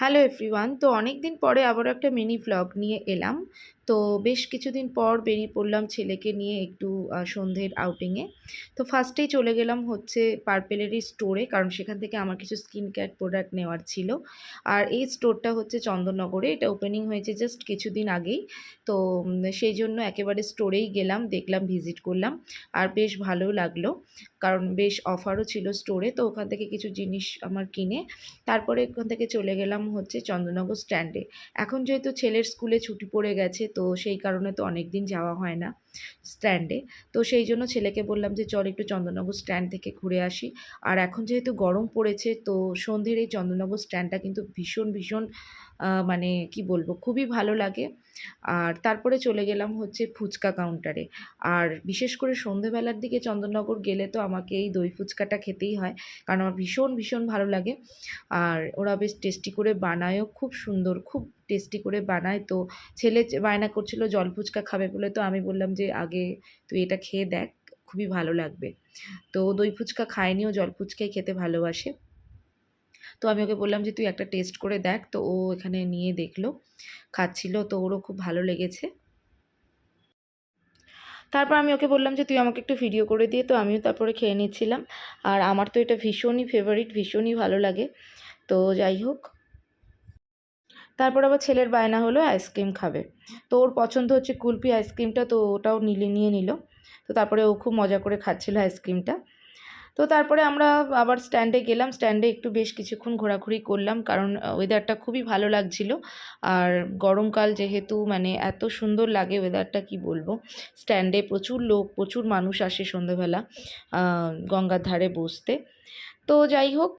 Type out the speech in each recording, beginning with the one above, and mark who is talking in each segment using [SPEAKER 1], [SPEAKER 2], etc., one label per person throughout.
[SPEAKER 1] Hello everyone তো অনেক দিন পরে আবারও একটা মিনি ভ্লগ নিয়ে এলাম। তো বেশ কিছুদিন পর বেরিয়ে পড়লাম ছেলেকে নিয়ে একটু সন্ধ্যের আউটিংয়ে তো ফার্স্টেই চলে গেলাম হচ্ছে পার্পেলেরই স্টোরে কারণ সেখান থেকে আমার কিছু স্কিন কেয়ার প্রোডাক্ট নেওয়ার ছিল। আর এই স্টোরটা হচ্ছে চন্দননগরে, এটা ওপেনিং হয়েছে জাস্ট কিছুদিন আগেই। তো সেই জন্য একেবারে স্টোরেই গেলাম, দেখলাম ভিজিট করলাম, আর বেশ ভালো লাগল। কারণ বেশ অফারও ছিল স্টোরে তো ওখান থেকে কিছু জিনিস আমার কিনে, তারপরে ওখান থেকে চলে গেলাম হচ্ছে চন্দ্রনগর স্ট্যান্ডে এখন যেহেতু ছেলের স্কুলে ছুটি পড়ে গেছে, তো সেই কারণে তো অনেক দিন যাওয়া হয় না স্ট্যান্ডে। তো সেই জন্য ছেলেকে বললাম যে, চল একটু চন্দ্রনগর স্ট্যান্ড থেকে ঘুরে আসি। আর এখন যেহেতু গরম পড়েছে, তো সন্ধ্যের এই চন্দ্রনগর স্ট্যান্ডটা কিন্তু ভীষণ ভীষণ মানে কি বলব, খুবই ভালো লাগে। আর তারপরে চলে গেলাম হচ্ছে ফুচকা কাউন্টারে। আর বিশেষ করে সন্ধেবেলার দিকে চন্দননগর গেলে তো আমাকে এই দই ফুচকাটা খেতেই হয়, কারণ আমার ভীষণ ভীষণ ভালো লাগে। আর ওরা বেশ টেস্টি করে বানায়ও, খুব সুন্দর, খুব টেস্টি করে বানায়। তো ছেলে বায়না করছিল, জল ফুচকা খাবে বলে। তো আমি বললাম যে, আগে তুই এটা খেয়ে দেখ, খুবই ভালো লাগবে। তো দই ফুচকা খায়নি, ও জল ফুচকাই খেতে ভালোবাসে। তো আমি ওকে বললাম যে, তুই একটা টেস্ট করে দেখ। তো ও এখানে নিয়ে দেখল, খাচ্ছিল। তো ওরও খুব ভালো লেগেছে। তারপর আমি ওকে বললাম যে, তুই আমাকে একটু ভিডিও করে দিয়ে তো আমিও তারপরে খেয়ে নিচ্ছিলাম। আর আমার তো এটা ভীষণই ফেভারিট ভীষণই ভালো লাগে। তো যাই হোক। তারপর আবার ছেলের বায়না হলো আইসক্রিম খাবে। তো ওর পছন্দ হচ্ছে কুলপি আইসক্রিমটা, তো ওটাও নিলে, নিয়ে নিল। তো তারপরে ও খুব মজা করে খাচ্ছিল আইসক্রিমটা। তো তারপরে আমরা আবার স্ট্যান্ডে গেলাম। স্ট্যান্ডে একটু বেশ কিছুক্ষণ ঘোরাঘুরি করলাম, কারণ ওয়েদারটা খুবই ভালো লাগছিল। আর গরমকাল যেহেতু মানে এত সুন্দর লাগে ওয়েদারটা কি বলব? স্ট্যান্ডে প্রচুর লোক, প্রচুর মানুষ আসে সন্ধেবেলা গঙ্গার ধারে বসতে। তো যাই হোক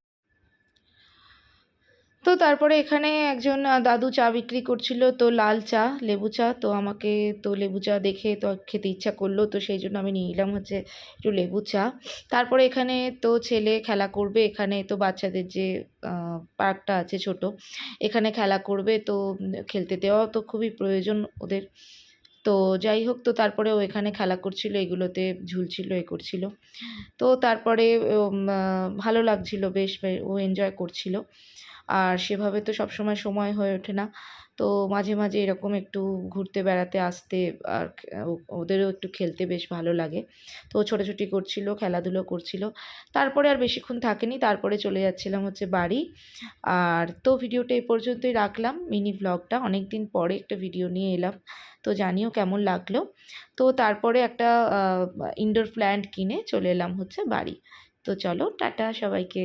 [SPEAKER 1] তো তারপরে এখানে একজন দাদু চা বিক্রি করছিল তো লাল চা, লেবু চা। তো আমাকে তো লেবু চা দেখে তো খেতে ইচ্ছা করল, তো সেই জন্য আমি নিয়ে নিলাম হচ্ছে একটু লেবু চা। তারপরে এখানে তো ছেলে খেলা করবে, এখানে তো বাচ্চাদের যে পার্কটা আছে ছোট, এখানে খেলা করবে। তো খেলতে দেওয়াও তো খুবই প্রয়োজন ওদের। তো যাই হোক, তো তারপরে ও এখানে খেলা করছিল, এগুলোতে ঝুলছিল, এ করছিল। তো তারপরে ভালো লাগছিল, বেশ ও এনজয় করছিল। আর সেভাবে তো সবসময় সময় হয়ে ওঠে না। তো মাঝে মাঝে এরকম একটু ঘুরতে বেড়াতে আসতে আর ওদেরও একটু খেলতে বেশ ভালো লাগে। তো ছোটাছুটি করছিল, খেলাধুলো করছিল। তারপরে আর বেশিক্ষণ থাকেনি, তারপরে চলে যাচ্ছিলাম হচ্ছে বাড়ি। আর তো ভিডিওটা এই পর্যন্তই রাখলাম, মিনি ভ্লগটা অনেক দিন পরে একটা ভিডিও নিয়ে এলাম। তো জানিও কেমন লাগল। তো তারপরে একটা ইনডোর প্ল্যান্ট কিনে চলে এলাম হচ্ছে বাড়ি। তো চলো, টাটা সবাইকে।